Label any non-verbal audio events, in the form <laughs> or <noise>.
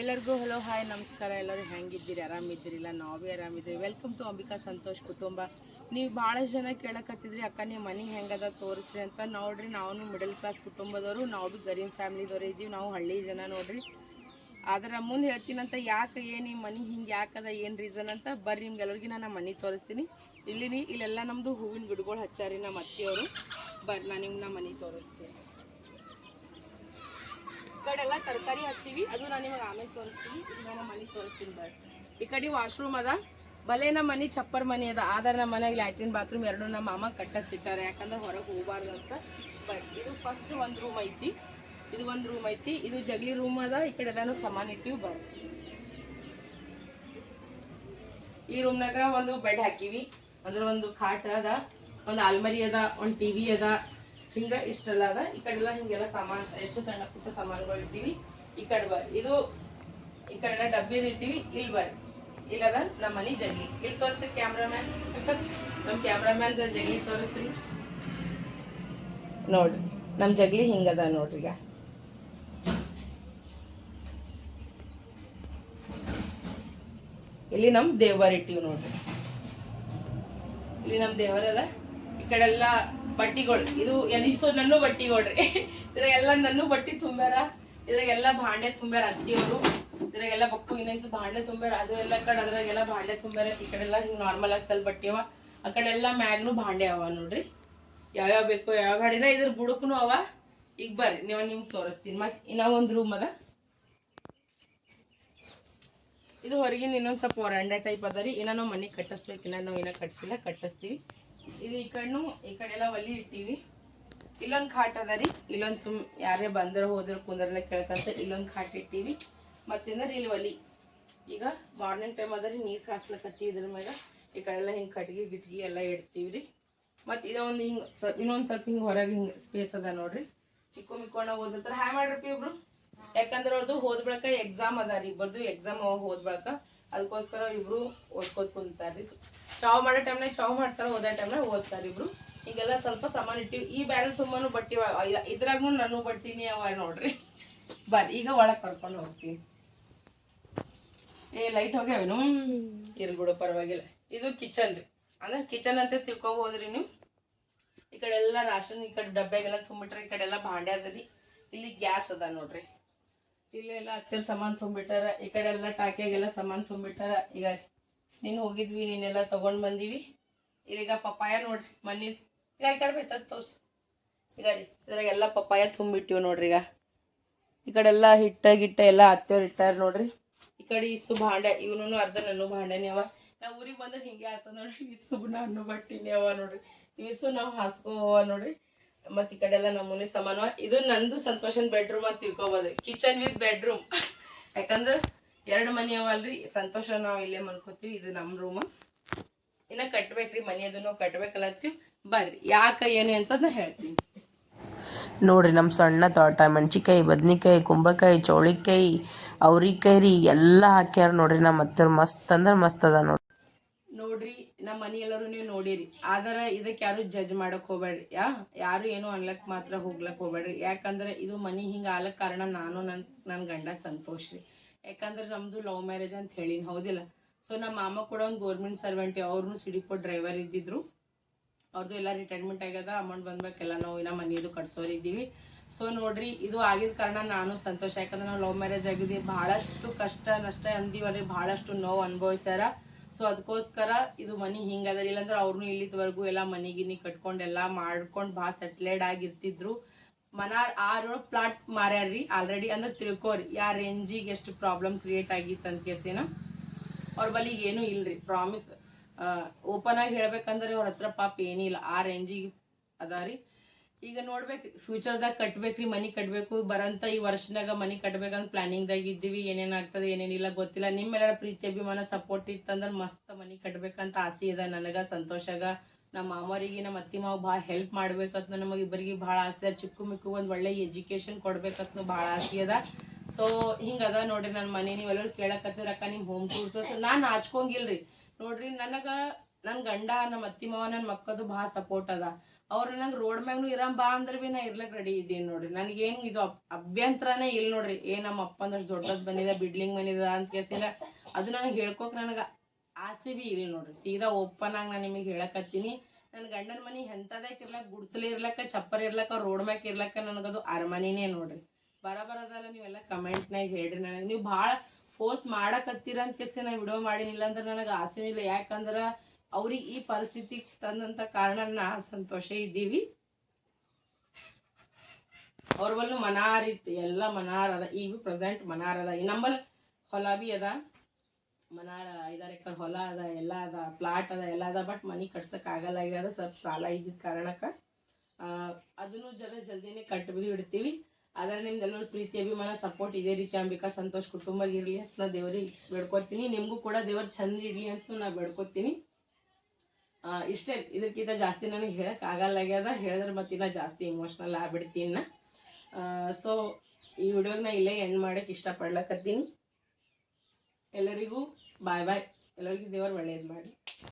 ಎಲ್ಲರಿಗೂ hello hi ನಮಸ್ಕಾರ. ಎಲ್ಲರೂ ಹೆಂಗಿದ್ದೀರಿ? ಆರಾಮಿದ್ದೀರಿಲ್ಲ? ನಾವು ಆರಾಮಿದ್ದೀವಿ. ವೆಲ್ಕಮ್ ಟು ಅಂಬಿಕಾ ಸಂತೋಷ್ ಕುಟುಂಬ. ನೀವು ಭಾಳಷ್ಟು ಜನ ಕೇಳಕತ್ತಿದ್ರಿ, ಅಕ್ಕ ನೀವು ಮನೆ ಹೆಂಗದ? ತೋರಿಸ್ರಿ ಅಂತ. ನೋಡ್ರಿ ನಾವು ಮಿಡಲ್ ಕ್ಲಾಸ್ ಕುಟುಂಬದವರು. ನಾವು ಭೀ ಗರೀಬ್ ಫ್ಯಾಮ್ಲಿದವ್ರು ಇದ್ದೀವಿ. ನಾವು ಹಳ್ಳಿ ಜನ ನೋಡ್ರಿ. ಅದರ ಮುಂದೆ ಹೇಳ್ತೀನಂತ, ಯಾಕೆ ಏನು ಈ ಮನೆ ಹಿಂಗೆ ಯಾಕದ? ಏನು ರೀಸನ್ ಅಂತ? ಬರ್ರಿ, ನಿಮ್ಗೆಲ್ಲರಿಗೂ ನಾನು ಮನೆ ತೋರಿಸ್ತೀನಿ. ಇಲ್ಲಿ ಇಲ್ಲೆಲ್ಲ ನಮ್ಮದು ಹೂವಿನ ಗಿಡಗಳು ಹಚ್ಚಾರಿ ನಮ್ಮ ಅತ್ತಿಯವರು. ಬರ್ರಿ ನಾನು ನಿಮ್ಗೆ ನಮ್ಮ ಮನೆ ತೋರಿಸ್ತೀನಿ. ಕಡೆ ಎಲ್ಲ ತರಕಾರಿ ಹಚ್ಚಿವಿ. ಅದು ನಾನು ನಿಮಗೆ ಆಮೇಲೆ ತೋರಿಸ್ತೀನಿ. ನಮ್ಮ ಮನೆ ತೋರಿಸ್ತೀನಿ ಬೇಡ ಈ ಕಡೆ ವಾಶ್ರೂಮ್ ಅದ. ಬಲೇನ ನಮ್ಮ ಮನೆ ಚಪ್ಪರ್ ಮನೆ ಅದ. ಆದ್ರೆ ನಮ್ಮ ಮನೆಗೆ ಲ್ಯಾಟ್ರಿನ್ ಬಾತ್ರೂಮ್ ಎರಡು ನಮ್ಮ ಮಾಮ ಕಟ್ಟಿಸಿಟ್ಟಾರೆ. ಯಾಕಂದ್ರೆ ಹೊರಗೆ ಹೋಗಬಾರ್ದು ಅಂತ. ಬಟ್ ಇದು ಫಸ್ಟ್ ಒಂದು ರೂಮ್ ಐತಿ. ಇದು ಒಂದು ರೂಮ್ ಐತಿ. ಇದು ಜಗಲಿ ರೂಮ್ ಅದ. ಈ ಕಡೆ ಎಲ್ಲಾನು ಸಾಮಾನ್ ಇಟ್ಟಿವಿ ಬರ್. ಈ ರೂಮ್ನಾಗ ಒಂದು ಬೆಡ್ ಹಾಕಿವಿ. ಅಂದ್ರೆ ಒಂದು ಖಾಟ್ ಅದ. ಒಂದು ಆಲ್ಮರಿ ಅದ. ಒಂದು ಟಿವಿ ಅದ. ಹಿಂಗ ಇಷ್ಟೆಲ್ಲ ಅದ. ಈ ಕಡೆ ಎಲ್ಲ ಹಿಂಗೆಲ್ಲ ಸಾಮಾನ್, ಎಷ್ಟು ಸಣ್ಣ ಪುಟ್ಟ ಸಾಮಾನುಗಳು ಇಟ್ಟಿವಿ, ಈ ಕಡೆ ಬರ್ ಇದು ಈ ಕಡೆ ಡಬ್ಬಿ ಇಟ್ಟಿವಿ, ಇಲ್ಲಿ ಬರ್ರಿ. ಇಲ್ಲದ ನಮ್ಮ ಮನೆ ಜಗ್ಲಿ. ಇಲ್ಲಿ ತೋರಿಸ್ರಿ ಕ್ಯಾಮ್ರಾಮ್ಯಾನ್. <laughs> ನಮ್ಮ ಕ್ಯಾಮ್ರಾಮ್ಯಾನ್ ಜಗ್ಲಿ ತೋರಿಸ್ರಿ. ನೋಡ್ರಿ ನಮ್ಮ ಜಗ್ಲಿ ಹಿಂಗದ ನೋಡ್ರಿ ಈಗ. ಇಲ್ಲಿ ನಮ್ಮ ದೇವರ್ ಇಟ್ಟಿವಿ ನೋಡ್ರಿ. ಇಲ್ಲಿ ನಮ್ಮ ದೇವರದ ಈ ಕಡೆ ಎಲ್ಲ ಬಟ್ಟಿಗಳು, ಇದು ಎಲ್ಲಿಸೋ ನನ್ನ ಬಟ್ಟಿಗಳ್ರಿ. ಇದ್ರಾಗೆಲ್ಲ ನನ್ನ ಬಟ್ಟಿ ತುಂಬ್ಯಾರ, ಇದ್ರಾಗೆಲ್ಲ ಭಾಂಡೆ ತುಂಬ್ಯಾರ ಅತ್ತಿಯವರು. ಇದ್ರಾಗೆಲ್ಲ ಬಕ್ಕು ಇನ್ನೈಸು ಭಾಂಡೆ ತುಂಬ್ಯಾರ, ಅದು ಎಲ್ಲ ಕಡೆ ಅದ್ರಾಗೆಲ್ಲ ಭಾಂಡೆ ತುಂಬ್ಯಾರ, ಈ ಕಡೆ ಎಲ್ಲ ಹಿಂಗೆ ನಾರ್ಮಲ್ ಆಗಿ ಸ್ವಲ್ಪ ಬಟ್ಟಿ ಅವ. ಆ ಕಡೆ ಎಲ್ಲ ಮ್ಯಾಗ್ನು ಭಾಂಡೆ ಅವ ನೋಡ್ರಿ. ಯಾವ್ಯಾವ ಬೇಕು ಯಾವ ಬಾಡಿನ ಇದ್ರ ಬುಡಕ್ನು ಅವ. ಈಗ ಬರ್ರಿ, ನೀವು ನಿಮ್ಗೆ ತೋರಿಸ್ತೀನಿ. ಮತ್ತೆ ಇನ್ನ ಒಂದು ರೂಮ್ ಅದ. ಇದು ಹೊರಗಿನ ಇನ್ನೊಂದು ಸ್ವಲ್ಪ ವರಾಂಡ ಟೈಪ್ ಅದ ರೀ. ಇನ್ನೂ ನಾವು ಮನೆ ಕಟ್ಟಿಸ್ಬೇಕು, ಇನ್ನೂ ನಾವು ಏನೋ ಕಟ್ಸಿಲ್ಲ, ಕಟ್ಟಿಸ್ತೀವಿ. ಇದು ಈ ಕಣ್ಣು, ಈ ಕಡೆ ಎಲ್ಲ ಒಲಿ ಇಟ್ಟಿವಿ. ಇಲ್ಲೊಂದು ಖಾಟ್ ಅದ ರೀ. ಇಲ್ಲೊಂದು ಸುಮ್ ಯಾರೇ ಬಂದ್ರ, ಹೋದ್ರ ಕುಂದ್ರಲ್ಲ ಕೇಳ್ಕಂತ ಇಲ್ಲೊಂದು ಖಾಟ್ ಇಟ್ಟಿವಿ. ಮತ್ತೇನಂದ್ರೆ ಇಲ್ಲಿ ಒಲಿ. ಈಗ ಮಾರ್ನಿಂಗ್ ಟೈಮ್ ಅದ ರೀ, ನೀರು ಕಾಸ್ಲಕತ್ತಿ ಇದ್ರ ಮ್ಯಾಗ ಈ ಕಡೆ ಎಲ್ಲ ಹಿಂಗೆ ಕಟ್ಗಿ, ಗಿಟ್ಗಿ ಎಲ್ಲ ಇಡ್ತೀವಿ ರೀ. ಮತ್ತು ಇದೊಂದು ಹಿಂಗೆ ಇನ್ನೊಂದು ಸ್ವಲ್ಪ ಹಿಂಗೆ ಹೊರಗೆ ಹಿಂಗೆ ಸ್ಪೇಸ್ ಅದ ನೋಡ್ರಿ. ಚಿಕ್ಕ ಮಿಕ್ಕೋಣ ಓದತ್ತಾರ ಹ್ಯಾ ಮಾಡ್ರಿ ಇಬ್ರು ಯಾಕಂದ್ರೆ ಅವ್ರದ್ದು ಹೋದ್ ಬಳಕ ಎಕ್ಸಾಮ್ ಅದ ರೀ ಇಬ್ಬರದು ಎಕ್ಸಾಮ್ ಹೋದ್ ಬಳಕ. ಅದಕ್ಕೋಸ್ಕರ ಇಬ್ರು ಓದ್ಕೋದ್ ಕುಂತಾರ್ರಿ. ಚಾವ್ ಮಾಡೋ ಟೈಮ್ನಾಗ ಚಾವ್ ಮಾಡ್ತಾರ ಓದೋ ಟೈಮ್ನಾಗ ಓದ್ತಾರ ಇಬ್ರು. ಈಗೆಲ್ಲ ಸ್ವಲ್ಪ ಸಾಮಾನು ಇಟ್ಟಿವಿ. ಈ ಬ್ಯಾರಲ್ ತುಂಬಾನು ಬಟ್ಟಿ ಅವ. ಇದ- ಇದ್ರಾಗ್ನು ನಾನು ಬಟ್ಟಿನಿ ಅವ ನೋಡ್ರಿ. ಬರ್ರಿ ಈಗ ಒಳಗೆ ಕರ್ಕೊಂಡು ಹೋಗ್ತೀನಿ. ಏ ಲೈಟ್ ಹೋಗ್ಯಾವೇನು? ಇರ್ಬಿಡು ಬಿಡು ಪರವಾಗಿಲ್ಲ. ಇದು ಕಿಚನ್ ರೀ. ಅಂದ್ರೆ ಕಿಚನ್ ಅಂತ ತಿಳ್ಕೊಬೋದ್ರಿ ನೀವು? ಈ ಕಡೆ ಎಲ್ಲ ರಾಷನ್ ಈ ಕಡೆ ಡಬ್ಬೆಗೆಲ್ಲ ತುಂಬಿಟ್ರೆ ಈ ಕಡೆ ಎಲ್ಲ ಭಾಂಡೆ ಅದ ರೀ. ಇಲ್ಲಿ ಗ್ಯಾಸ್ ಅದ ನೋಡ್ರಿ. ಇಲ್ಲೆಲ್ಲ ಹತ್ತಿರ ಸಾಮಾನು ತುಂಬಿಟ್ಟಾರ. ಈ ಕಡೆ ಎಲ್ಲ ಟಾಕಿಯಾಗೆಲ್ಲ ಸಾಮಾನು ತುಂಬಿಟ್ಟಾರ. ಈಗ ನೀನು ಹೋಗಿದ್ವಿ, ನೀನೆಲ್ಲ ತಗೊಂಡ್ ಬಂದೀವಿ. ಈಗ ಪಪ್ಪಾಯ ನೋಡ್ರಿ ಮನಿ ಈಗ ಈ ಕಡೆ ಬೈತದ ತೋರ್ಸು. ಈಗ ಇದ್ರಾಗ ಎಲ್ಲ ಪಪ್ಪಾಯ ತುಂಬಿಟ್ಟಿವಿ ನೋಡ್ರಿ ಈಗ. ಈ ಕಡೆ ಎಲ್ಲ ಹಿಟ್ಟ ಗಿಟ್ಟ ಎಲ್ಲ ಹತ್ತಿರ ಇಟ್ಟಾರ ನೋಡ್ರಿ. ಈ ಕಡೆ ಇಸು ಭಾಂಡೆ ಇವನು ಅರ್ಧ ನನ್ನ ಭಾಂಡೆನೇ ಅವ. ನಾವು ಊರಿಗೆ ಬಂದ್ರೆ ಹಿಂಗೆ ಆತ ನೋಡ್ರಿ. ಇಸು ನಾನು ಬಟ್ಟಿನೇ ಅವ ನೋಡ್ರಿ. ಇವಿಸು ನಾವು ಹಾಸ್ಕೋವ ನೋಡ್ರಿ. ಮತ್ ಈ ಕಡೆ ಎಲ್ಲ ನಮೂನೆ ಸಮಾನ. ಇದು ನಂದು ಸಂತೋಷನ್ ಬೆಡ್ರೂಮ್ ಅಂತ ತಿಳ್ಕೊಬೋದು. ಕಿಚನ್ ವಿತ್ ಬೆಡ್ರೂಮ್ ಯಾಕಂದ್ರೆ ಎರಡು ಮನಿ ಅವಲ್ರಿ, ಸಂತೋಷ ನಾವು ಇಲ್ಲೇ ಮನ್ಕೋತೀವಿ ಇದು ನಮ್ಮ ರೂಮ್ ಇನ್ನ ಕಟ್ಬೇಕ್ರಿ, ಮನಿ ನಾವು ಕಟ್ಬೇಕಲ್ಲತ್ತೀವಿ ಬರ್ರಿ, ಯಾಕ, ಏನು ಅಂತ ಹೇಳ್ತೀನಿ. ನೋಡ್ರಿ ನಮ್ಮ ಸಣ್ಣ ತೋಟ ಮೆಣಸಿಕಾಯಿ ಬದ್ನಿಕಾಯಿ, ಕುಂಬಳಕಾಯಿ, ಚೌಳಿಕಾಯಿ, ಅವ್ರಿಕಾಯಿ ರೀ, ಎಲ್ಲ ಹಾಕ್ಯಾರ ನೋಡ್ರಿ ನಮ್ಮ ಹತ್ತಿರ ಮಸ್ತ್ ಅಂದ್ರೆ ಮಸ್ತ್ ಅದ ನೋಡ್ರಿ. ಮನಿ ಎಲ್ಲರೂ ನೀವು ನೋಡಿರಿ. ಆದ್ರೆ ಇದಕ್ಕೆ ಯಾರು ಜಜ್ ಮಾಡಕ್ ಹೋಗ್ಬೇಡ್ರಿ. ಯಾ, ಯಾರು ಏನು ಅನ್ಲಕ್ ಮಾತ್ರ ಹೋಗ್ಲಕ್ ಹೋಗ್ಬೇಡ್ರಿ. ಯಾಕಂದ್ರೆ ಇದು ಮನಿ ಹಿಂಗ ಆಲಕ್ ಕಾರಣ ನಾನು, ನನ್ ನನ್ನ ಗಂಡ ಸಂತೋಷ್ ರೀ. ಯಾಕಂದ್ರೆ ನಮ್ದು ಲವ್ ಮ್ಯಾರೇಜ್ ಅಂತ ಹೇಳಿನಿ, ಹೌದಿಲ್ಲ? ಸೊ ನಮ್ಮ ಮಾಮ ಕೂಡ ಒಂದು ಗೌರ್ಮೆಂಟ್ ಸರ್ವೆಂಟ್ ಅವ್ರನ್ನು ಸಿಡಿಪೋ ಡ್ರೈವರ್ ಇದ್ದಿದ್ರು. ಅವ್ರದ್ದು ಎಲ್ಲ ರಿಟೈರ್ಮೆಂಟ್ ಆಗ್ಯದ ಅಮೌಂಟ್ ಬಂದ್ಬೇಕೆಲ್ಲ ನಾವು ಇನ್ನ ಮನಿದು ಕಟ್ಸೋರಿದ್ದೀವಿ ಸೊ ನೋಡ್ರಿ, ಇದು ಆಗಿದ ಕಾರಣ ನಾನು ಸಂತೋಷ. ಯಾಕಂದ್ರೆ ನಾವು ಲವ್ ಮ್ಯಾರೇಜ್ ಆಗಿದ್ವಿ. ಬಹಳಷ್ಟು ಕಷ್ಟ, ನಷ್ಟ ಅಂದಿವಲ್ರಿ ಬಹಳಷ್ಟು ನೋವು ಅನುಭವಿಸ್ಯಾರ. ಸೊ ಅದಕ್ಕೋಸ್ಕರ ಇದು ಮನಿ ಹಿಂಗದ, ಇಲ್ಲಾಂದ್ರೆ ಅವ್ರನ್ನೂ ಇಲ್ಲಿದ್ವರೆಗೂ ಎಲ್ಲ ಮನಿ ಗಿನಿ ಕಟ್ಕೊಂಡು ಎಲ್ಲ ಮಾಡ್ಕೊಂಡು ಭಾಳ ಸೆಟ್ಲೈಡ್ ಆಗಿರ್ತಿದ್ರು. ಮನಾರ್ ಆರು ಪ್ಲಾಟ್ ಮಾರ್ಯಾರ್ರಿ ಆಲ್ರೆಡಿ ಅಂದ್ರೆ ತಿಳ್ಕೊರಿ ಯಾ ರೇಂಜಿಗೆ ಎಷ್ಟು ಪ್ರಾಬ್ಲಮ್ ಕ್ರಿಯೇಟ್ ಆಗಿತ್ತು ಅಂತ ಕೇಸಿನ ಅವ್ರ ಬಳಿ ಏನೂ ಇಲ್ರಿ ಪ್ರಾಮಿಸ್ ಓಪನ್ ಆಗಿ ಹೇಳ್ಬೇಕಂದ್ರೆ ಅವ್ರ ಹತ್ರ ಪಾಪ ಏನಿಲ್ಲ. ಆ ರೇಂಜಿಗೆ ಅದಾರಿ. ಈಗ ನೋಡ್ಬೇಕ್ರಿ ಫ್ಯೂಚರ್ದಾಗ ಕಟ್ಬೇಕ್ರಿ, ಮನಿ ಕಟ್ಬೇಕು. ಬರಂತ ಈ ವರ್ಷನಾಗ ಮನಿ ಕಟ್ಬೇಕಂತ ಪ್ಲಾನಿಂಗ್ದಾಗ ಇದ್ದೀವಿ. ಏನೇನಾಗ್ತದೆ ಏನೇನಿಲ್ಲ ಗೊತ್ತಿಲ್ಲ. ನಿಮ್ಮೆಲ್ಲರ ಪ್ರೀತಿ, ಅಭಿಮಾನ ಸಪೋರ್ಟ್ ಇತ್ತಂದ್ರೆ ಮಸ್ತ್ ಮನಿ ಕಟ್ಬೇಕಂತ ಆಸೆ ಇದೆ ನನಗೆ, ಸಂತೋಷಾಗ. ನಮ್ಮ ಮಾಮರಿಗೆ ನಮ್ಮ ಅತ್ತಿ ಮಾವು ಭಾಳ ಹೆಲ್ಪ್ ಮಾಡ್ಬೇಕಂತ ನಮಗೆ ಇಬ್ಬರಿಗೆ ಭಾಳ ಆಸೆ ಚಿಕ್ಕು ಮಿಕ್ಕು ಒಂದು ಒಳ್ಳೆ ಎಜುಕೇಷನ್ ಕೊಡ್ಬೇಕಂತ ಭಾಳ ಆಸೆ ಅದ ಸೊ ಹಿಂಗದ ನೋಡ್ರಿ ನನ್ನ ಮನೆ. ನೀವೆಲ್ಲರೂ ಕೇಳಕತ್ತಿರಕ್ಕ ನಿಮ್ಮ ಹೋಮ್ ಟೂರ್ಸ್ ನಾನು ನಾಚ್ಕೊಂಗಿಲ್ರಿ. ನೋಡ್ರಿ, ನನಗೆ ನನ್ನ ಗಂಡ, ನಮ್ಮ ಅತ್ತಿ ಮಾವ ನನ್ನ ಮಕ್ಕದು ಭಾಳ ಸಪೋರ್ಟ್ ಅದ. ಅವ್ರು ನಂಗೆ ರೋಡ್ ಮ್ಯಾಗ್ನು ಇರಂ ಬಾ ಅಂದ್ರೆ ಬಿ ನಾ ಇರ್ಲಕ್ ರೆಡಿ ಇದ್ದೀನಿ ನೋಡ್ರಿ. ನನಗೇನು ಇದು ಅಭ್ಯಂತರನೇ ಇಲ್ಲ ನೋಡ್ರಿ. ಏ ನಮ್ಮ ಅಪ್ಪಂದಷ್ಟು ದೊಡ್ಡದ್ ಬಂದಿದೆ, ಬಿಡ್ಲಿಂಗ್ ಬಂದಿದೆ ಅಂತ ಕೇಸಿಲ್ಲ ಅದು ನನಗೆ ಹೇಳ್ಕೊಕ್ ನನಗೆ ಆಸೆ ಬಿ ಇಲ್ಲ ನೋಡ್ರಿ. ಸೀದಾ ಓಪನ್ ಆಗಿ ನಾನು ನಿಮಗೆ ಹೇಳಕತ್ತೀನಿ. ನನ್ನ ಗಂಡನ ಮನೆ ಎಂಥದಕ್ಕೆ ಇರ್ಲಕ್ಕ ಗುಡ್ಸಲಿ ಇರ್ಲಕ್ಕ ಚಪ್ಪರ್ ಇರ್ಲಕ್ಕ ರೋಡ್ ಮ್ಯಾಕ್ ಇರ್ಲಕ್ಕ ನನಗದು ಅರಮನಿನೇ ನೋಡ್ರಿ. ಬರಬರದಲ್ಲ ನೀವೆಲ್ಲ ಕಮೆಂಟ್ನಾಗ ಹೇಳ್ರಿ ನನಗೆ. ನೀವು ಭಾಳ ಫೋರ್ಸ್ ಮಾಡಕತ್ತೀರ ಅಂತ ಕೇಸಿ ನಾ ವಿಡಿಯೋ ಮಾಡಿನಿಲ್ಲ ಅಂದ್ರೆ ನನಗೆ ಆಸೆನೇ ಇಲ್ಲ. ಯಾಕಂದ್ರೆ ಅವ್ರಿಗೆ ಈ ಪರಿಸ್ಥಿತಿ ತಂದಂತ ಕಾರಣ ಸಂತೋಷ ಇದ್ದೀವಿ. ಅವ್ರ ಬಲ್ಲು ಮನಾರಿತ್ತು ಎಲ್ಲ ಮನಾರ್ ಅದ ಈಗ ಪ್ರೆಸೆಂಟ್ ಮನಾರ್ ಅದ ನಂಬಲ್ ಹೊಲ ಬಿ ಅದ. ಮನಾರ ಐದಾರು ಎಕರೆ ಹೊಲ ಅದ, ಎಲ್ಲ ಅದ ಪ್ಲಾಟ್ ಅದ, ಎಲ್ಲ ಅದ ಬಟ್ ಮನಿ ಕಟ್ಸಕ್ ಆಗಲ್ಲ. ಅದ ಸ್ವಲ್ಪ ಸಾಲ ಇದ್ದಿದ್ದ ಕಾರಣಕ್ಕೆ. ಅದನ್ನು ಜರ ಜಲ್ದಿನೇ ಕಟ್ಬಿದ್ದು ಇಡ್ತೀವಿ. ಆದ್ರೆ ನಿಮ್ದೆಲ್ಲರೂ ಪ್ರೀತಿ, ಅಭಿಮಾನ ಸಪೋರ್ಟ್ ಇದೇ ರೀತಿ ಅಂಬಿಕಾ, ಸಂತೋಷ್ ಕುಟುಂಬ ಇರಲಿ ಅಂತ ನಾ ದೇವ್ರಿಗೆ ಬೇಡ್ಕೊತೀನಿ. ನಿಮಗೂ ಕೂಡ ದೇವ್ರ ಚಂದ ಇಡ್ಲಿ ಅಂತ ನಾ ಬೇಡ್ಕೊತೀನಿ. ಇಷ್ಟೇ, ಇದಕ್ಕಿಂತ ಜಾಸ್ತಿ ನನಗೆ ಹೇಳೋಕ್ಕಾಗಲ್ಲ ಆಗ್ಯದ ಹೇಳಿದ್ರೆ ಮತ್ತಿನ್ನ ಜಾಸ್ತಿ ಇಮೋಷ್ನಲ್ ಆಗ್ಬಿಡ್ತೀನಿ ಸೊ ಈ ವಿಡಿಯೋನ ಇಲ್ಲೇ ಎಂಡ್ ಮಾಡಕ್ಕೆ ಇಷ್ಟಪಡ್ಲಕತ್ತೀನಿ. ಎಲ್ಲರಿಗೂ ಬಾಯ್ ಬಾಯ್ ಎಲ್ಲರಿಗೂ ದೇವರು ಒಳ್ಳೇದು ಮಾಡಿ